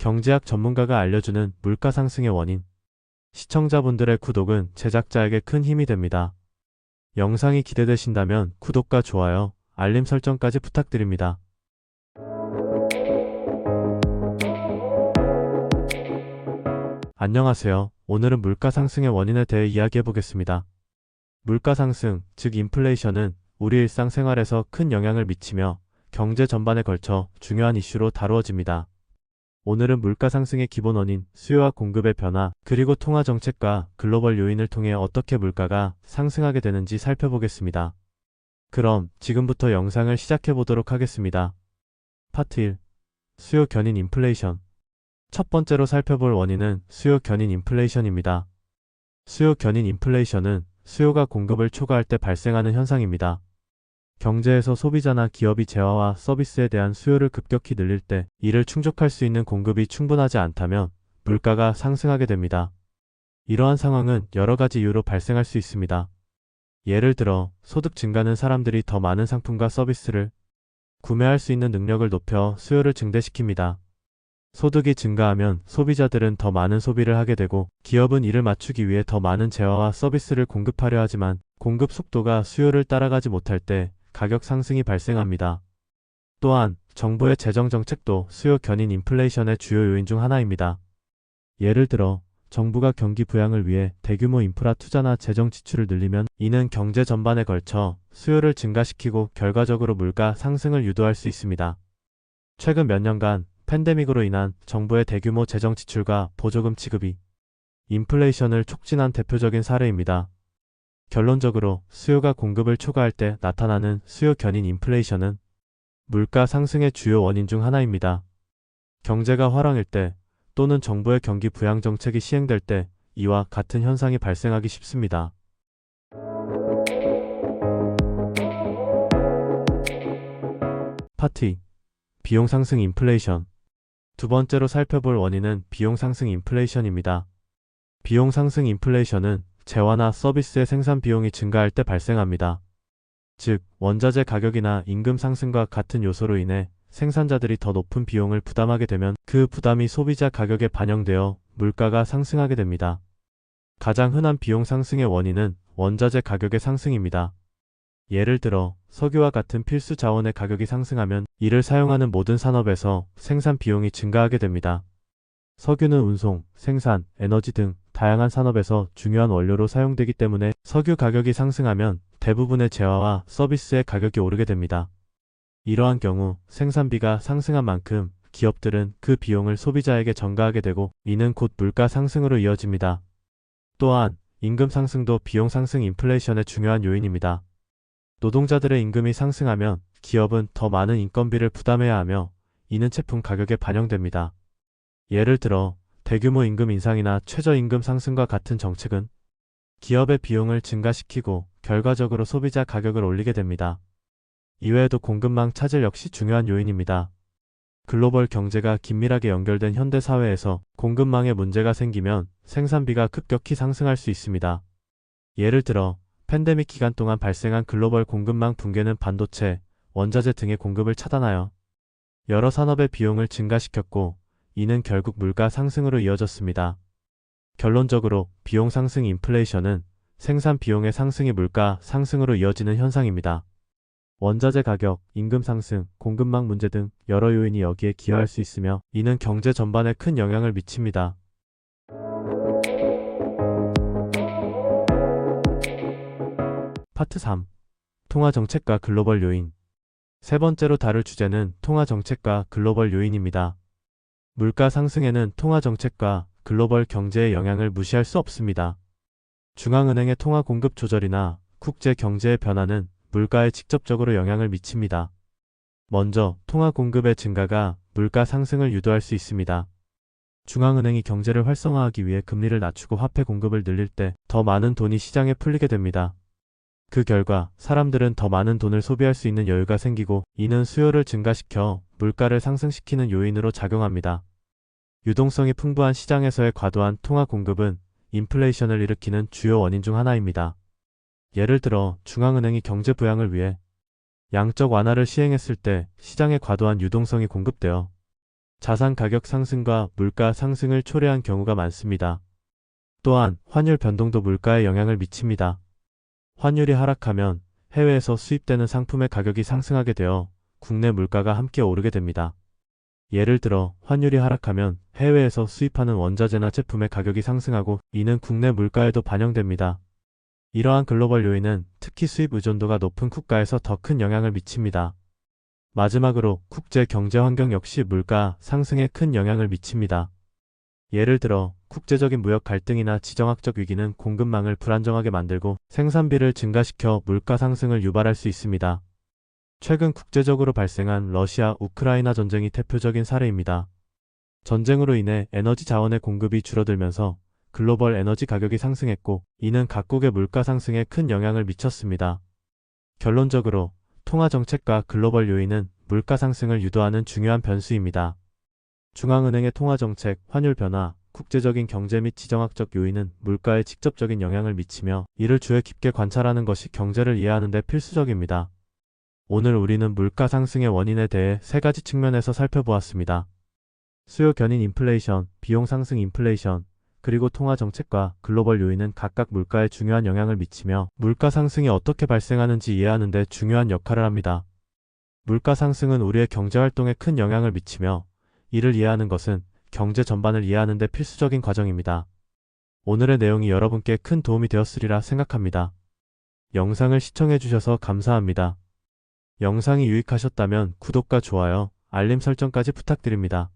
경제학 전문가가 알려주는 물가 상승의 원인. 시청자분들의 구독은 제작자에게 큰 힘이 됩니다. 영상이 기대되신다면 구독과 좋아요, 알림 설정까지 부탁드립니다. 안녕하세요. 오늘은 물가 상승의 원인에 대해 이야기해 보겠습니다. 물가 상승, 즉 인플레이션은 우리 일상생활에서 큰 영향을 미치며 경제 전반에 걸쳐 중요한 이슈로 다루어집니다. 오늘은 물가 상승의 기본 원인, 수요와 공급의 변화, 그리고 통화 정책과 글로벌 요인을 통해 어떻게 물가가 상승하게 되는지 살펴보겠습니다. 그럼 지금부터 영상을 시작해 보도록 하겠습니다. 파트 1. 수요 견인 인플레이션. 첫 번째로 살펴볼 원인은 수요 견인 인플레이션입니다. 수요 견인 인플레이션은 수요가 공급을 초과할 때 발생하는 현상입니다. 경제에서 소비자나 기업이 재화와 서비스에 대한 수요를 급격히 늘릴 때 이를 충족할 수 있는 공급이 충분하지 않다면 물가가 상승하게 됩니다. 이러한 상황은 여러 가지 이유로 발생할 수 있습니다. 예를 들어 소득 증가는 사람들이 더 많은 상품과 서비스를 구매할 수 있는 능력을 높여 수요를 증대시킵니다. 소득이 증가하면 소비자들은 더 많은 소비를 하게 되고 기업은 이를 맞추기 위해 더 많은 재화와 서비스를 공급하려 하지만 공급 속도가 수요를 따라가지 못할 때 가격 상승이 발생합니다. 또한 정부의 재정 정책도 수요 견인 인플레이션의 주요 요인 중 하나입니다. 예를 들어 정부가 경기 부양을 위해 대규모 인프라 투자나 재정 지출을 늘리면 이는 경제 전반에 걸쳐 수요를 증가시키고 결과적으로 물가 상승을 유도할 수 있습니다. 최근 몇 년간 팬데믹으로 인한 정부의 대규모 재정 지출과 보조금 지급이 인플레이션을 촉진한 대표적인 사례입니다. 결론적으로 수요가 공급을 초과할 때 나타나는 수요 견인 인플레이션은 물가 상승의 주요 원인 중 하나입니다. 경제가 화랑일 때 또는 정부의 경기 부양 정책이 시행될 때 이와 같은 현상이 발생하기 쉽습니다. 2. 비용 상승 인플레이션 두 번째로 살펴볼 원인은 비용 상승 인플레이션입니다. 비용 상승 인플레이션은 재화나 서비스의 생산 비용이 증가할 때 발생합니다. 즉, 원자재 가격이나 임금 상승과 같은 요소로 인해 생산자들이 더 높은 비용을 부담하게 되면 그 부담이 소비자 가격에 반영되어 물가가 상승하게 됩니다. 가장 흔한 비용 상승의 원인은 원자재 가격의 상승입니다. 예를 들어 석유와 같은 필수 자원의 가격이 상승하면 이를 사용하는 모든 산업에서 생산 비용이 증가하게 됩니다. 석유는 운송, 생산, 에너지 등 다양한 산업에서 중요한 원료로 사용되기 때문에 석유 가격이 상승하면 대부분의 재화와 서비스의 가격이 오르게 됩니다. 이러한 경우 생산비가 상승한 만큼 기업들은 그 비용을 소비자에게 전가하게 되고 이는 곧 물가 상승으로 이어집니다. 또한 임금 상승도 비용 상승 인플레이션의 중요한 요인입니다. 노동자들의 임금이 상승하면 기업은 더 많은 인건비를 부담해야 하며 이는 제품 가격에 반영됩니다. 예를 들어 대규모 임금 인상이나 최저임금 상승과 같은 정책은 기업의 비용을 증가시키고 결과적으로 소비자 가격을 올리게 됩니다. 이외에도 공급망 차질 역시 중요한 요인입니다. 글로벌 경제가 긴밀하게 연결된 현대 사회에서 공급망에 문제가 생기면 생산비가 급격히 상승할 수 있습니다. 예를 들어 팬데믹 기간 동안 발생한 글로벌 공급망 붕괴는 반도체, 원자재 등의 공급을 차단하여 여러 산업의 비용을 증가시켰고 이는 결국 물가 상승으로 이어졌습니다. 결론적으로 비용 상승 인플레이션은 생산 비용의 상승이 물가 상승으로 이어지는 현상입니다. 원자재 가격, 임금 상승, 공급망 문제 등 여러 요인이 여기에 기여할 수 있으며 이는 경제 전반에 큰 영향을 미칩니다. 파트 3. 통화 정책과 글로벌 요인. 세 번째로 다룰 주제는 통화 정책과 글로벌 요인입니다. 물가 상승에는 통화 정책과 글로벌 경제의 영향을 무시할 수 없습니다. 중앙은행의 통화 공급 조절이나 국제 경제의 변화는 물가에 직접적으로 영향을 미칩니다. 먼저 통화 공급의 증가가 물가 상승을 유도할 수 있습니다. 중앙은행이 경제를 활성화하기 위해 금리를 낮추고 화폐 공급을 늘릴 때 더 많은 돈이 시장에 풀리게 됩니다. 그 결과 사람들은 더 많은 돈을 소비할 수 있는 여유가 생기고 이는 수요를 증가시켜 물가를 상승시키는 요인으로 작용합니다. 유동성이 풍부한 시장에서의 과도한 통화 공급은 인플레이션을 일으키는 주요 원인 중 하나입니다. 예를 들어 중앙은행이 경제 부양을 위해 양적 완화를 시행했을 때 시장에 과도한 유동성이 공급되어 자산 가격 상승과 물가 상승을 초래한 경우가 많습니다. 또한 환율 변동도 물가에 영향을 미칩니다. 환율이 하락하면 해외에서 수입되는 상품의 가격이 상승하게 되어 국내 물가가 함께 오르게 됩니다. 예를 들어 환율이 하락하면 해외에서 수입하는 원자재나 제품의 가격이 상승하고 이는 국내 물가에도 반영됩니다. 이러한 글로벌 요인은 특히 수입 의존도가 높은 국가에서 더 큰 영향을 미칩니다. 마지막으로 국제 경제 환경 역시 물가 상승에 큰 영향을 미칩니다. 예를 들어 국제적인 무역 갈등이나 지정학적 위기는 공급망을 불안정하게 만들고 생산비를 증가시켜 물가 상승을 유발할 수 있습니다. 최근 국제적으로 발생한 러시아 우크라이나 전쟁이 대표적인 사례입니다. 전쟁으로 인해 에너지 자원의 공급이 줄어들면서 글로벌 에너지 가격이 상승했고 이는 각국의 물가 상승에 큰 영향을 미쳤습니다. 결론적으로 통화 정책과 글로벌 요인은 물가 상승을 유도하는 중요한 변수입니다. 중앙은행의 통화 정책, 환율 변화, 국제적인 경제 및 지정학적 요인은 물가에 직접적인 영향을 미치며 이를 주의 깊게 관찰하는 것이 경제를 이해하는 데 필수적입니다. 오늘 우리는 물가 상승의 원인에 대해 세 가지 측면에서 살펴보았습니다. 수요 견인 인플레이션, 비용 상승 인플레이션, 그리고 통화 정책과 글로벌 요인은 각각 물가에 중요한 영향을 미치며 물가 상승이 어떻게 발생하는지 이해하는 데 중요한 역할을 합니다. 물가 상승은 우리의 경제 활동에 큰 영향을 미치며 이를 이해하는 것은 경제 전반을 이해하는 데 필수적인 과정입니다. 오늘의 내용이 여러분께 큰 도움이 되었으리라 생각합니다. 영상을 시청해 주셔서 감사합니다. 영상이 유익하셨다면 구독과 좋아요, 알림 설정까지 부탁드립니다.